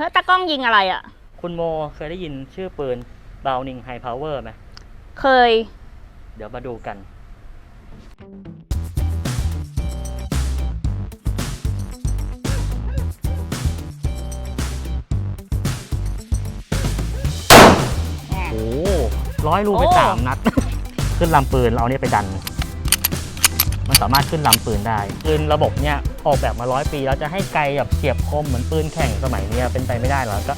เฮ้ยตากล้องยิงอะไรอะ่ะ คุณโมเคยได้ยินชื่อปืน Browning High Power ไหม เคย เดี๋ยวมาดูกัน โอ้ร้อยรูไปโอ้ สามนัด ขึ้นลำปืนเราเอาเนี่ยไปดัน มันสามารถขึ้นลำปืนได้ปืนระบบเนี่ยออกแบบมาร้อยปีแล้วจะให้ไกลแบบเฉียบคมเหมือนปืนแข่งสมัยนี้เป็นไปไม่ได้หรอกก็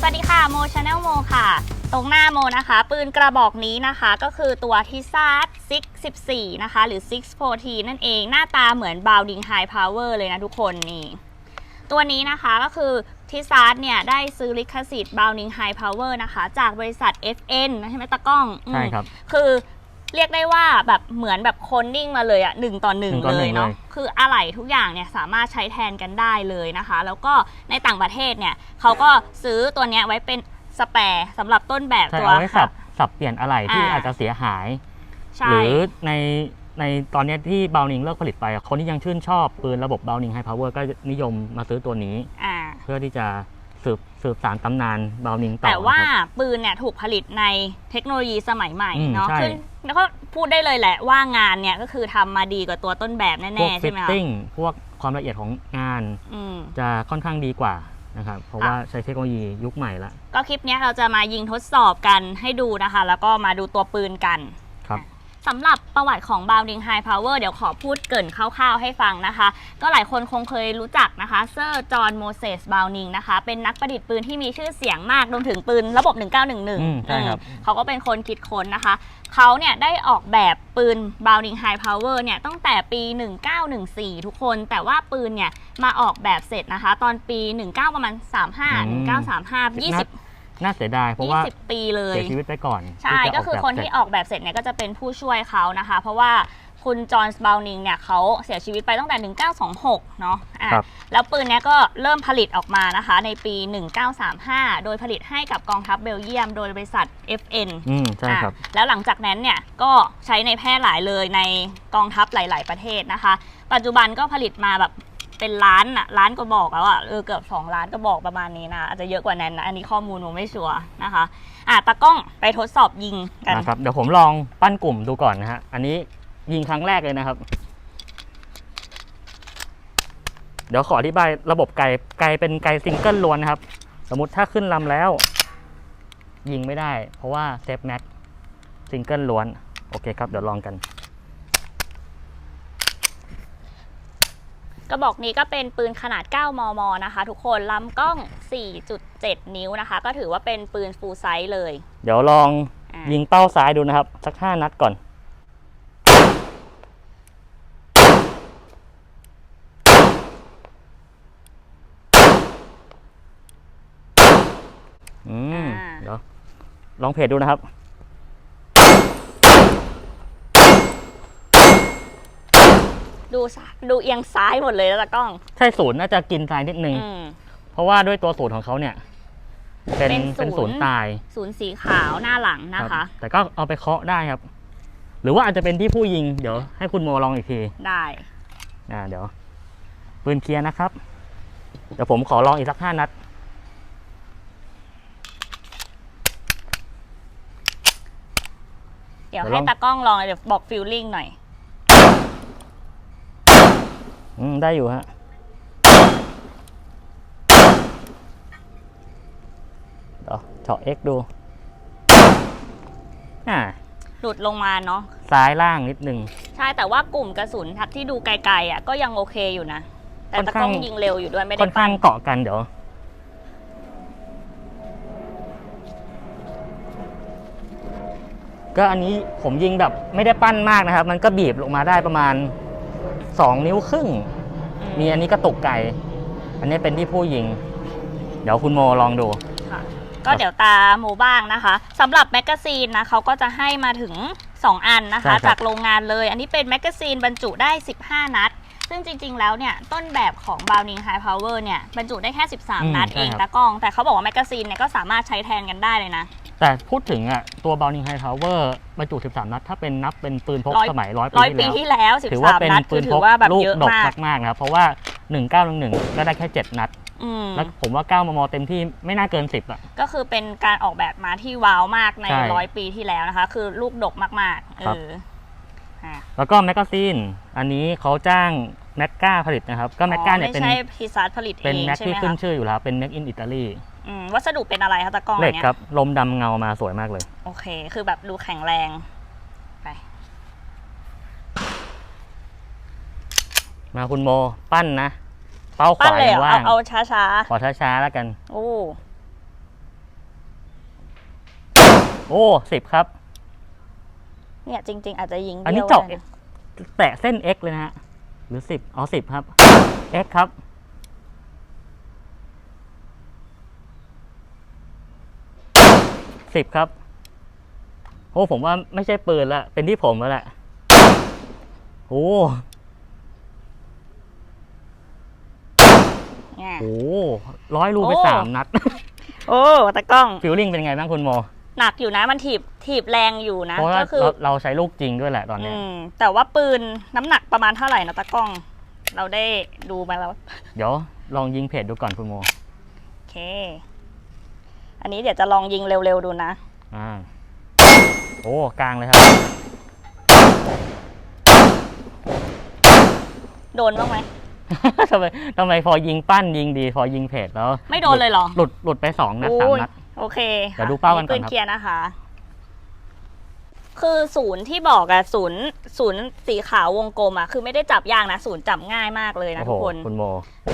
สวัสดีค่ะโมชาแนลโมค่ะ ตรงหน้าโมนะคะ ปืนกระบอกนี้นะคะก็คือตัวทิซาร์614 นะคะ หรือ640นั่นเองหน้าตาเหมือน b o u n d i n g High Power เลยนะทุกคนนี่ตัวนี้นะคะก็คือ ทิซาร์เนี่ยได้ซื้อลิขสิทธิ์ b o u n d i n g High Power นะคะ จากบริษัท FN นะใช่ไหมตากล้องอืมใช่ครับ คือเรียกได้ว่าแบบเหมือนแบบคนนิ่งมาเลยอะหนึ่งต่อหนึ่งหนึ่งต่อเลหนึ่ยงเนาะเลย คืออะไหล่ทุกอย่างเนี่ยสามารถใช้แทนกันได้เลยนะคะ แล้วก็ในต่างประเทศเนี่ยเขาก็ซื้อตัวเนี้ยไว้เป็นสแปร์สำหรับต้นแบบใช่ตัว เอาไว้สับสับเปลี่ยนอะไรที่อ่า อาจจะเสียหายใช่หรือใน ในตอนเนี้ยที่บ o วนิงเลิกผลิตไปอะคนที่ยังชื่นชอบปืนระบบ b o วนิงไฮพาวเวอร์ก็นิยมมาซื้อตัวนี้ อ่า เพื่อที่จะสืบสืบสารตำนานบ o วนิงต่อแต่ว่านะครับ ปืนเนี่ยถูกผลิตในเทคโนโลยีสมัยใหม่อืมเนาะใช่ขึ้นแล้วก็พูดได้เลยแหละว่างานเนี่ยก็คือทำมาดีกว่าตัวต้นแบบพวแน่กๆ ฟิใช่ตไหมคะติ้งพวกความละเอียดของงานอืม จะค่อนข้างดีกว่านะครับเพราะว่าใช้เทคโนโลยียุคใหม่ละ ก็คลิปเนี้ยเราจะมายิงทดสอบกันให้ดูนะคะ แล้วก็มาดูตัวปืนกันครับ สำหรับประวัติของ b o u n d i n g High Power เดี๋ยวขอพูดเกรินคร่าวๆให้ฟังนะคะ ก็หลายคนคงเคยรู้จักนะคะเซอร์จอห์นโมเสสบ o วนิงนะคะเป็นนักประดิษฐ์ปืนที่มีชื่อเสียงมากรวมถึงปืนระบบ 1911อืมใช่ครับอืมเขาก็เป็นคนคิดค้นนะคะเขาเนี่ยได้ออกแบบปืน b o u n d i n g High Power เนี่ยตั้งแต่ปี 1914 ทุกคน แต่ว่าปืนเนี่ยมาออกแบบเสร็จนะคะ ตอนปี 19 ประมาณ 35 1935 20 น่าเสียดายเพราะว่า20 ปีเลย เสียชีวิตไปก่อนใช่ที่จะก็คือแบบคนที่เสร็จ ออกแบบเสร็จเนี่ยก็จะเป็นผู้ช่วยเขานะคะ เพราะว่าคุณจอห์นส์บ o วนิงเนี่ยเขาเสียชีวิตไปตั้งแต่ 1926 เนาะอะครับ แล้วปืนเนี้ยก็เริ่มผลิตออกมานะคะ ในปี 1935 โดยผลิตให้กับกองทัพเบลเยียม โดยบริษัท FN อืมใช่ครับ อะแล้วหลังจากนั้นเนี่ยก็ใช้ในแพร่หลายเลยในกองทัพหลาย ๆ ประเทศนะคะ ปัจจุบันก็ผลิตมาแบบ เป็นล้านอะล้านก็บอกแล้วอะเออเกือบ 2 ล้านก็บอกประมาณนี้นะอาจจะเยอะกว่านั้นนะอันนี้ข้อมูลผมไม่ชัวร์นะคะอะตากล้องไปทดสอบยิงกันนะครับเดี๋ยวผมลองปั้นกลุ่มดูก่อนนะฮะอันนี้ยิงครั้งแรกเลยนะครับ เดี๋ยวขออธิบายระบบไกลไกลเป็นไกลซิงเกิลล้วนนะครับ สมมติถ้าขึ้นลำแล้ว ยิงไม่ได้ เพราะว่าเซฟแม็กซิงเกิลล้วน โอเคครับ เดี๋ยวลองกัน กระบอกนี้ก็เป็นปืนขนาด 9 มม นะคะ ทุกคนลำกล้อง 4.7 นิ้วนะคะ ก็ถือว่าเป็นปืนฟูลไซส์เลย เดี๋ยวลองอะยิงเป้าซ้ายดูนะครับ สักห้านัดก่อน อืม เดี๋ยวลองเพจดูนะครับ ดูซะดูเอียงซ้ายหมดเลยแล้วตากล้อง ใช่ศูนย์น่าจะกินทรายนิดนึง อืม เพราะว่าด้วยตัวศูนย์ของเขาเนี่ย เป็นเป็นศูนย์ เป็นศูนย์ตายศูนย์สีขาวหน้าหลังนะรัคะ บแต่ก็เอาไปเคาะได้ครับ หรือว่าอาจจะเป็นที่ผู้ยิงเดี๋ยวให้คุณโมลองอีกทีได้อ่าเดี๋ยว ปืนเคลียร์นะครับ เดี๋ยวผมขอลองอีกสักห้านัด เดี๋ยวเดี๋ยวลให้อง ตากล้องลองเดี๋ยวบอกฟิลลิ่งหน่อย อืม ได้อยู่ฮะ เดี๋ยวเจาะ X ดู อ่า หลุดลงมาเนาะ ซ้ายล่างนิดนึง ใช่แต่ว่ากลุ่มกระสุนทักที่ดูไกลๆอะก็ยังโอเคอยู่นะ แต่ค่อนตะกข้างล้องยิงเร็วอยู่ด้วยไม่ค่ได้อนข้างเกาะกันเดี๋ยว ก็อันนี้ผมยิงแบบไม่ได้ปั้นมากนะครับ มันก็บีบลงมาได้ประมาณ 2 นิ้วครึ่งอืมีอันนี้กระตุกไกลอันนี้เป็นที่ผู้ยิง เดี๋ยวคุณโมลองดูค่ะก็เดี๋ยวตาโมบ้างนะคะสำหรับแมกกาซีนนะเขาก็จะให้มาถึง 2 อันนะใช่คะครับจากโรงงานเลย อันนี้เป็นแมกกาซีนบรรจุได้ 15 นัด ซึ่งจริง ๆ แล้วเนี่ยต้นแบบของ Browning High Power เนี่ยบรรจุได้แค่ อืม13 นัดใช่เองครับ ตากล้อง แต่เขาบอกว่าแมกกาซีนเนี่ยก็สามารถใช้แทนกันได้เลยนะ แต่พูดถึงอะตัว Browning High Power บรรจุ 13 นัด ถ้าเป็นนับเป็นปืนพกร้อย สมัยร้อยร้อยปีปีที่แล้วที่แล้ว ถือว่าเป็น13นัดปืคือนถืพอกว่าแบบลูกเยอะดกมากมากๆนะครับ เพราะว่า 1911 ก็ได้แค่ 7 นัด อืมแล้วผมว่า 9 มม เต็มที่ไม่น่าเกิน 10 อะ ก็คือเป็นการออกแบบมาที่ว้าวมากในใช่ร้อยปีที่แล้วนะคะ คือลูกดกมากๆเอครับ ออะแล้วก็แมกกาซีนอันนี้เขาจ้าง แมกกาผลิตนะครับ ก็แมกกาอ๋อเนี่ยไม่เป็นใช่พิซซ่าผลิตเอเป็นงแม็กใช่ไหที่มขึ้นคะชื่ออยู่แล้วเป็นแม็กอินอิตาลีอืมวัสดุเป็นอะไรคะตากล้องเหล็กอันเนี่ยครับลมดำเงามาสวยมากเลย โอเค คือแบบดูแข็งแรงไปมาคุณโมปั้นนะเป้าขปั้นวาเลยเหรยัองว่าเอางเอาช้าขอช้าๆแล้วกันๆโอ้โอ้สิบครับ เนี่ยจริง ๆ อาจจะยิงอันนี้บี้ยวเจาะได้นะแตะเส้น x เลยนะฮะ หรือสิบอ๋อสิบครับ x ครับ สิบครับ โอ้ผมว่าไม่ใช่ปืนละ เป็นที่ผมแล้วแหละ โอ้เนี่ยโหร้อยรูไปโอ้สามนัด โอ้ตากล้อง ฟิลลิ่งเป็นไงบ้างคุณโม หนักอยู่นะมันถีบถีบแรงอยู่นะ เพราะว่าก็คือเราเราใช้ลูกจริงด้วยแหละตอนเนี้ยอืมแต่ว่าปืนน้ำหนักประมาณเท่าไหร่นะตากล้อง เราได้ดูมาแล้ว เดี๋ยวลองยิงเพจดูก่อนคุณโมโอเค อันนี้เดี๋ยวจะลองยิงเร็วๆดูนะ อ่าโอ้กลางเลยครับ โดนบ้างไหม ทำไมทำไมพอยิงปั้นยิงดี พอยิงเพจแล้วไม่โดนเลยเหรอ หลุดหลุดไปสองนัดสามโอ้ย นัด โอเคเดี๋ยวดูเป้ากันก่อนปืนครับเคลียร์นะคะ คือศูนย์ที่บอกอะศูนย์ศูนย์สีขาววงกลมอะคือไม่ได้จับยากนะศูนย์จับง่ายมากเลยนะโอ้โหทุกคน คุณโม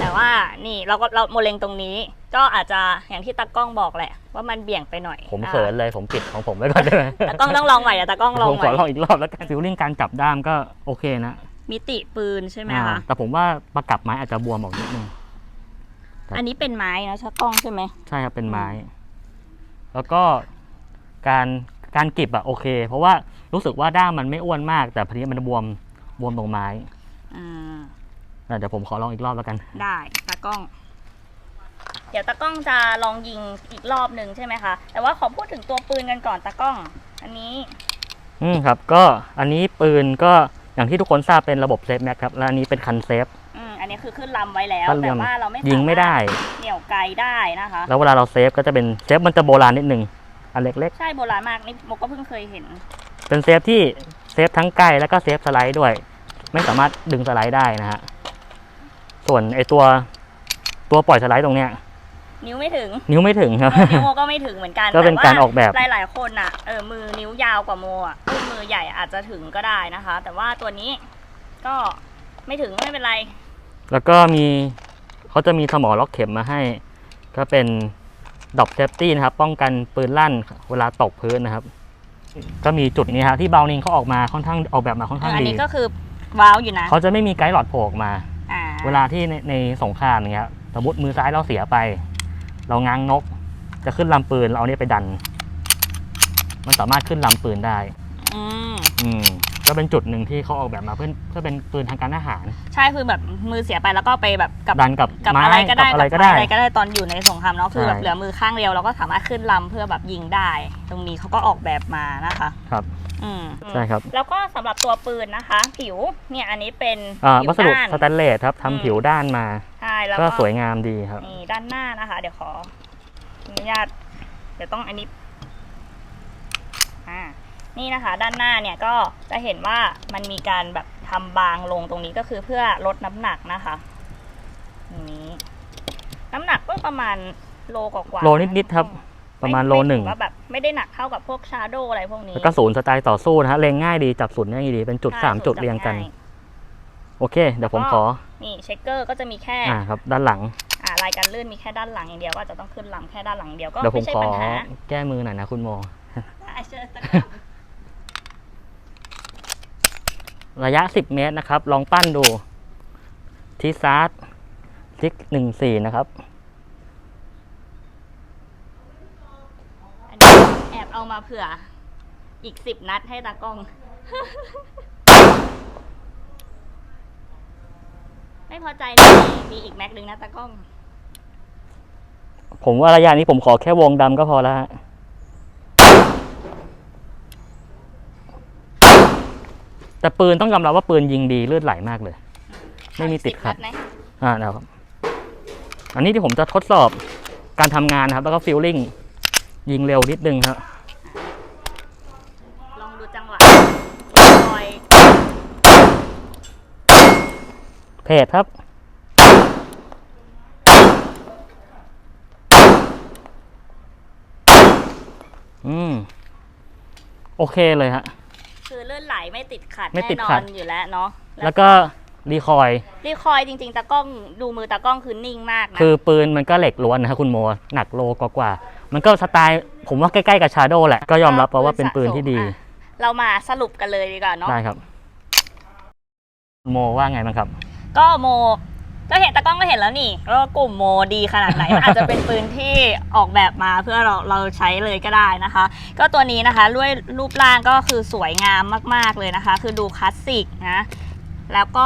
แต่ว่านี่เราก็เราโมเลงตรงนี้ ก็อาจจะอย่างที่ตากล้องบอกแหละ ว่ามันเบี่ยงไปหน่อยผมอ่าเขินเลยผมปิดของผมไว้ก่อนได้ไหมตากล้องต้องลองใหม่อะตากล้องลองผมใหขอม่ลองอีกรอบแล้วกันฟิลลิ่งการจับด้ามก็โอเคนะมิติปืนใช่ไหมอ่าคะแต่ผมว่าประกับไม้อาจจะบวมออกนิดนึง ครับ อันนี้เป็นไม้นะตากล้องใช่ไหม ใช่ครับเป็นไม้ แล้วก็การการกริบอะโอเค เพราะว่ารู้สึกว่าด้ามมันไม่อ้วนมาก แต่พอดีมันบวมบวมตรงไม้อ่าอะเดี๋ยวผมขอลองอีกรอบแล้วกัน ได้ตากล้อง เดี๋ยวตากล้องจะลองยิงอีกรอบหนึ่งใช่ไหมคะ แต่ว่าขอพูดถึงตัวปืนกันก่อนตากล้อง อันนี้ อืมครับ ก็อันนี้ปืนก็อย่างที่ทุกคนทราบเป็นระบบเซฟแม็กครับ และอันนี้เป็นคันเซฟอืมอั นนี้คือขึ้นลำไว้แล้วขึ้นลำแต่ว่าเราไม่ยิงไม่ได้สาารถเหนี่ยวไกลได้นะคะ แล้วเวลาเราเซฟก็จะเป็นเซฟมันจะโบราณนิดนึงอันเล็กใช่โบราณมากนี่โมก็เพิ่งเคยเห็นๆเป็นเซฟที่เซฟทั้งใกล้แล้วก็เซฟสไลด์ด้วย ไม่สามารถดึงสไลด์ได้นะฮะส่วนไอตัวตัวปล่อยสไลด์ตรงเนี้ยนิ้วไม่ถึง นิ้วไม่ถึงครับเออนิ้วโมก็ไม่ถึงเหมือนกันก็เป็นแต่ว่การออกแบบหลายๆคนอะเออมือนิ้วยาวกว่าโมอะอุ้งมือใหญ่อาจจะถึงก็ได้นะคะ แต่ว่าตัวนี้ก็ไม่ถึงไม่เป็นไร แล้วก็มีเขาจะมีสมอล็อกเข็มมาให้ ก็เป็นดอกเซฟตี้นะครับ ป้องกันปืนลั่นเวลาตกพื้นนะครับ ก็มีจุดนี้ฮะที่เบลนิงเขาออกมาค่อนข้างออกแบบมาค่อนข้างอันดีนี้ก็คือว้าวอยู่นะเขาจะไม่มีไกด์หลอดโผล่ออกมา อ่าเวลาที่ในในสงครามอย่างเงี้ยสมมติมือซ้ายเราเสียไป เราง้างนก จะขึ้นลำปืนเราเอาเนี่ยไปดัน มันสามารถขึ้นลำปืนได้ อืมอืม ก็เป็นจุดหนึ่งที่เขาออกแบบมาเพื่อเพื่อเป็นปืนทางการทหาร ใช่คือแบบมือเสียไปแล้วก็ไปแบบกับดันกับกับไม้อะไรก็ได้กับอะไรก็กับได้อะไรก็ได้ตอนอยู่ในสงครามเนาะคือใช่แบบเหลือมือข้างเดียวเราก็สามารถขึ้นลำเพื่อแบบยิงได้ ตรงนี้เขาก็ออกแบบมานะคะครับอืมใช่ครับแล้วก็สำหรับตัวปืนนะคะ ผิวเนี่ยอันนี้เป็นอ่าผิวัสดุด้านสแตนเลสครับอืมทำผิวด้านมาใช่แล้วก็ก็สวยงามดีครับนี่ด้านหน้านะคะ เดี๋ยวขออนุญาตเดี๋ยวต้องอันนี้อ่า นี่นะคะ ด้านหน้าเนี่ยก็จะเห็นว่ามันมีการแบบทำบางลงตรงนี้ก็คือเพื่อลดน้ำหนักนะคะอย่างนี้น้ำหนักก็ประมาณโลกว่าๆโลนิดๆครับประมาณโลหนึ่งไถึว่าแบบไม่ได้หนักเท่ากับพวกชาโดอะไรพวกนี้ แล้วก็ศูนย์สไตล์ต่อสู้นะฮะเลงง่ายดีจับศูนย์ง่ายดีเป็นจุดใช่สามจุดจับเรียงกันาโอเค เดี๋ยวผมแล้วก็ขอ นี่เช็คเกอร์ก็จะมีแค่อ่าครับ ด้านหลังอ่ารายการลื่นมีแค่ด้านหลังอย่างเดียวก็อาจจะต้องขึ้นลำแค่ด้านหลังอย่างเดียวก็เดี๋ยวผมไม่ใช่ขอปัญหาแก้มือหน่อยนะคุณโม อะเชิญสักค รั้งระยะ 10 เมตรนะครับ ลองปั้นดูทีซาร์ดซิกหนึ่งสี่นะครับอันนี้แอบเอามาเผื่อ อีกสิบนัดให้ตากล้อง ไม่พอใจนี่มีอีกแม็กหนึ่งนะตากล้อง ผมว่าระยะนี้ผมขอแค่วงดำก็พอแล้วฮะ แต่ปืนต้องยอมรับว่าปืนยิงดีเลือดไหลมากเลย ไม่มีติดขัดสิบนัไหมอ่าเดี๋ยวครับ อันนี้ที่ผมจะทดสอบการทำงานนะครับ แล้วก็ฟิลลิ่งยิงเร็วนิดนึงครับลองดูจังหวะลอยเพจครับอืม โอเคเลยฮะคือเลื่อน ไหลไม่ติดขัดไม่ติดแน่นอขันดอยู่แล้วเนาะแล้วก็รีคอย รีคอยจริง ๆตากล้องดูมือตากล้องคือนิ่งมากนะคือปืนมันก็เหล็กล้วนนะครับคุณโมหนักโลกว่าๆมันก็สไตล์ผมว่าใกล้ๆกับชาโดแหละ ก็ยอมรับเพราะว่าเป็นปืนที่ดี อะเรามาสรุปกันเลยดีกว่าเนาะ ได้ครับ โมว่าไงบ้างครับ ก็โม ก็เห็นตากล้องก็เห็นแล้วนี่ว่ากลุ่มโมดีขนาดไหนอาจจะเป็นปืนที่ออกแบบมาเพื่อเราเราใช้เลยก็ได้นะคะ ก็ตัวนี้นะคะด้วยรูปร่างก็คือสวยงามมาก ๆเลยนะคะ คือดูคลาสสิกนะ แล้วก็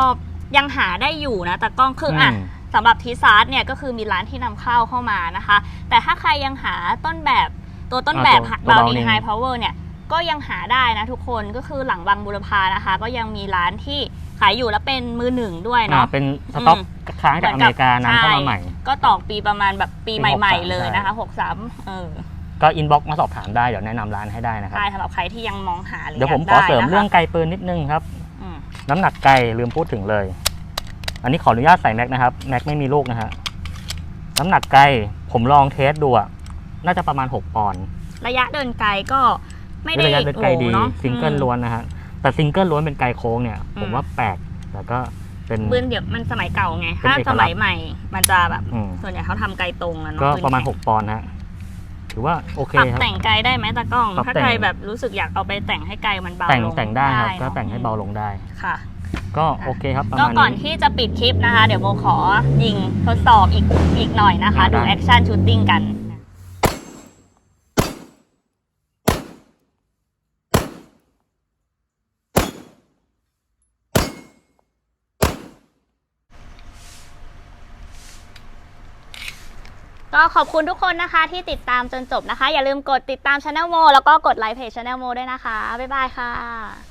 ยังหาได้อยู่นะตากล้องคืออะอืมสำหรับทีซาร์เนี่ยก็คือมีร้านที่นำเข้าเข้ามานะคะ แต่ถ้าใครยังหาต้นแบบตัวต้นแบบอ่าตัวบาตัวลี Browning ไฮพาวเวอร์เนี่ยก็ยังหาได้นะทุกคนก็คือหลังบางบุรพานะคะ ก็ยังมีร้านที่ ขายอยู่แล้วเป็นมือหนึ่งด้วยอ่าเนาะ เป็นสต็อกอืมค้างจากอเมริกานำเข้ามาใหม่ ก็ต่อปีประมาณแบบปีปีใหม่63ๆเลยนะคะ63เออก็อินบ็อกมาสอบถามได้เดี๋ยวแนะนำร้านให้ได้นะครับ ใช่สำหรับใครที่ยังมองหาหรือเดี๋ยวผมขยาอกเสริมได้นะคะเรื่องไกลปืนนิดนึงครับ อืมน้ำหนักไกลลืมพูดถึงเลย อันนี้ขออนุญาตใส่แม็กนะครับแม็กไม่มีลูกนะฮะน้ำหนักไกลผมลองเทสดูอะน่าจะประมาณ 6 ปอนด์ระยะเดินไกลก็ไม่ได้ระยะเดินไกลดีโอ้เนาะซิงเกิลอืมล้วนนะฮะ แต่ซิงเกิลล้วนเป็นไกลโค้งเนี่ย อืม ผมว่าแปลกแต่ก็เป็น ปืนเดี๋ยวมันสมัยเก่าไง เป็นถ้าเอกลักษณ์สมัยใหม่ มันจะแบบ อืม ส่วนใหญ่เขาทำไกลตรงอะเนาะก็ปืนประมาณแข็ง6ปอนด์ฮะถือว่าโอเคปรับครับ แต่งไกลได้ไหมตากล้อง ปรับถ้าแต่งใครแบบรู้สึกอยากเอาไปแต่งให้ไกลมันเบาแต่งลงแต่งได้ครับ ก็เนอะแต่งให้เบาลงได้ ค่ะ ก็โอเคครับประก็มาณก่อนนี้ ที่จะปิดคลิปนะคะ เดี๋ยวโบขอยิงทดสอบอีกอีกหน่อยนะคะอ่าได้ดูแอคชั่นชูตติ้งกัน ก็ขอบคุณทุกคนนะคะที่ติดตามจนจบนะคะ อย่าลืมกดติดตามช anel โมแล้วก็กดไลค์เพจช anel โมด้วยนะคะ บ๊ายบายค่ะ